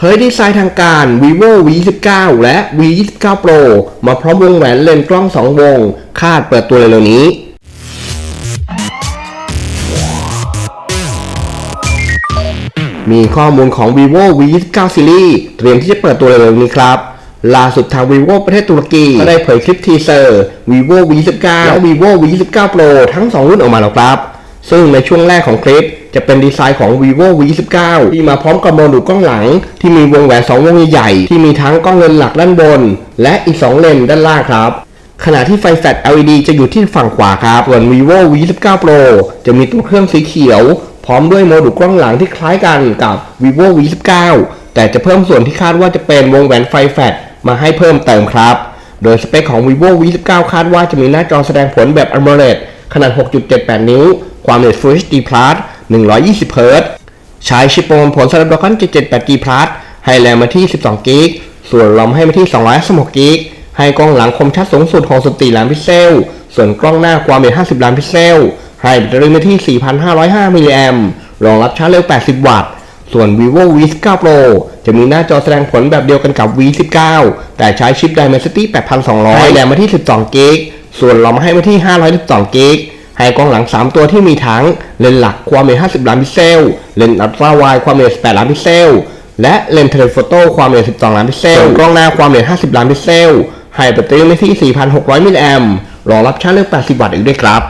เผยดีไซน์ทางการ vivo v 2 9และ v 2 9 pro มาพร้อมวงแหวนเลนส์กล้อง 2 วง คาดเปิดตัวเร็วๆนี้ มีข้อมูลของ vivo v 2 9 series เตรียมที่จะเปิดตัวเร็วๆนี้ครับ ล่าสุดทาง vivo ประเทศตุรกีก็ได้เผยคลิปทีเซอร์ vivo v 2 9และ vivo v 2 9 pro ทั้ง 2 รุ่นออกมาแล้วครับ ซึ่งในช่วงแรกของคลิปจะเป็นดีไซน์ของ vivo v 2 9ที่มาพร้อมกับโมดูลกล้องหลัง ที่มีวงแหวน 2 วงใหญ่ๆที่มีทั้งกล้องเลนส์หลักด้านบน และอีก 2 เลนส์ด้านล่างครับ ขณะที่ไฟแฟลช LED จะอยู่ที่ฝั่งขวาครับส่วน vivo v 2 9 pro จะมีตัวเครื่องสีเขียว พร้อมด้วยโมดูลกล้องหลังที่คล้ายกันกับ vivo v 2 9แต่จะเพิ่มส่วนที่คาดว่าจะเป็นวงแหวนไฟแฟลชมาให้เพิ่มเติมครับ โดยสเปคของ vivo v 2 9คาดว่าจะมีหน้าจอแสดงผลแบบ AMOLED ขนาด 6.78 นิ้ว ความเร็ว Full HD Plus 120 Hz ใช้ชิปโปรแกรมผล Snapdragon 778G Plus ให้แรมมาที่ 12 g b ส่วนรอมให้มาที่216 g b ให้กล้องหลังคมชัดสูงสุด 64 ล้านพิกเซล ส่วนกล้องหน้าความเร็ว50 ล้านพิกเซล ให้แบตเตอรี่มาที่ 4,505 มิลลิแอมป์รองรับชาร์จเร็ว 80 วัตต์ส่วน vivo v 1 9 pro จะมีหน้าจอแสดงผลแบบเดียวกันกับ v 1 9แต่ใช้ชิป Dimensity 8200 ให้แรมมาที่ 12 g b ส่วนรอมให้มาที่ 512 g b ให้กล้องหลัง 3 ตัวที่มีทั้งเลนส์หลักความเร็ว50 ล้านพิกเซล เลนส์อัลตราไวด์ความเร็ว18 ล้านพิกเซล และเลนส์เทเลโฟโต้ความเร็ว12 ล้านพิกเซล กล้องหน้าความเร็ว50 ล้านพิกเซล ให้แบตเตอรี่มาที่ 4,600 มิลลิแอมป์รองรับชาร์จเร็ว80 วัตต์อีกด้วยครับ